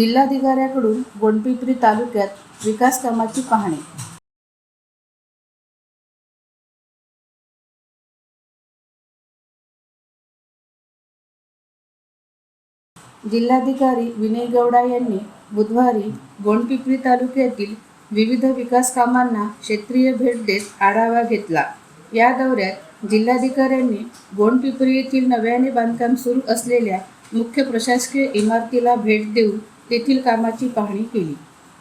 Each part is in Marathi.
जिल्हाधिकाऱ्याकडून गोंडपिंपरी तालुक्यात विकास कामाची पाहणी. जिल्हाधिकारी विनय गौडा यांनी बुधवारी गोंडपिपरी तालुक्यातील विविध विकास कामांना क्षेत्रीय भेट देत आढावा घेतला. या दौऱ्यात जिल्हाधिकाऱ्यांनी गोंडपिपरी येथील नव्याने बांधकाम सुरू असलेल्या मुख्य प्रशासकीय इमारतीला भेट देऊन तेथील कामाची पाहणी केली.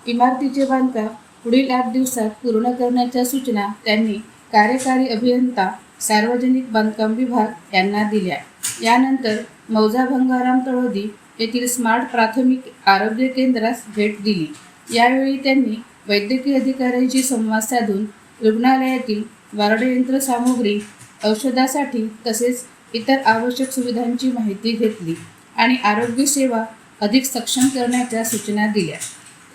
इमारतीचे बांधकाम पुढील आठ दिवसात पूर्ण करण्याच्या सूचना त्यांनी कार्यकारी अभियंता सार्वजनिक बांधकाम विभाग यांना दिल्या. यानंतर मौजा भंगाराम तळोदी येथील स्मार्ट प्राथमिक आरोग्य केंद्रास भेट दिली. यावेळी त्यांनी वैद्यकीय अधिकाऱ्यांशी संवाद साधून रुग्णालयातील वारडयंत्र सामुग्री औषधासाठी तसेच इतर आवश्यक सुविधांची माहिती घेतली आणि आरोग्य सेवा अधिक सक्षम करण्याच्या सूचना दिल्या.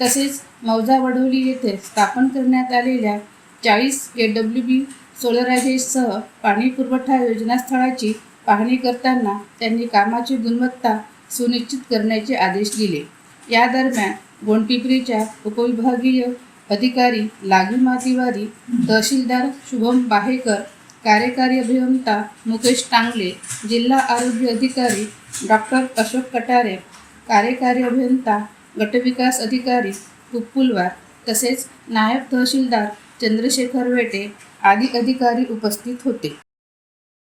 तसेच मौजा वडोली येथे स्थापन करण्यात आलेल्या चाळीस के डब्ल्यू बी सोलराजेसह पाणी पुरवठा योजनास्थळाची पाहणी करताना त्यांनी कामाची गुणवत्ता सुनिश्चित करण्याचे आदेश दिले. या दरम्यान गोंडपिपरीच्या उपविभागीय अधिकारी लागिमा तिवारी तहसीलदार शुभम बाहेकर कार्यकारी अभियंता मुकेश टांगले जिल्हा आरोग्य अधिकारी डॉक्टर अशोक कटारे कार्यकारी अभियंता गटविकास अधिकारी कुप्पुलवार तसेच नायब तहसीलदार चंद्रशेखर वेटे आदी अधिकारी उपस्थित होते.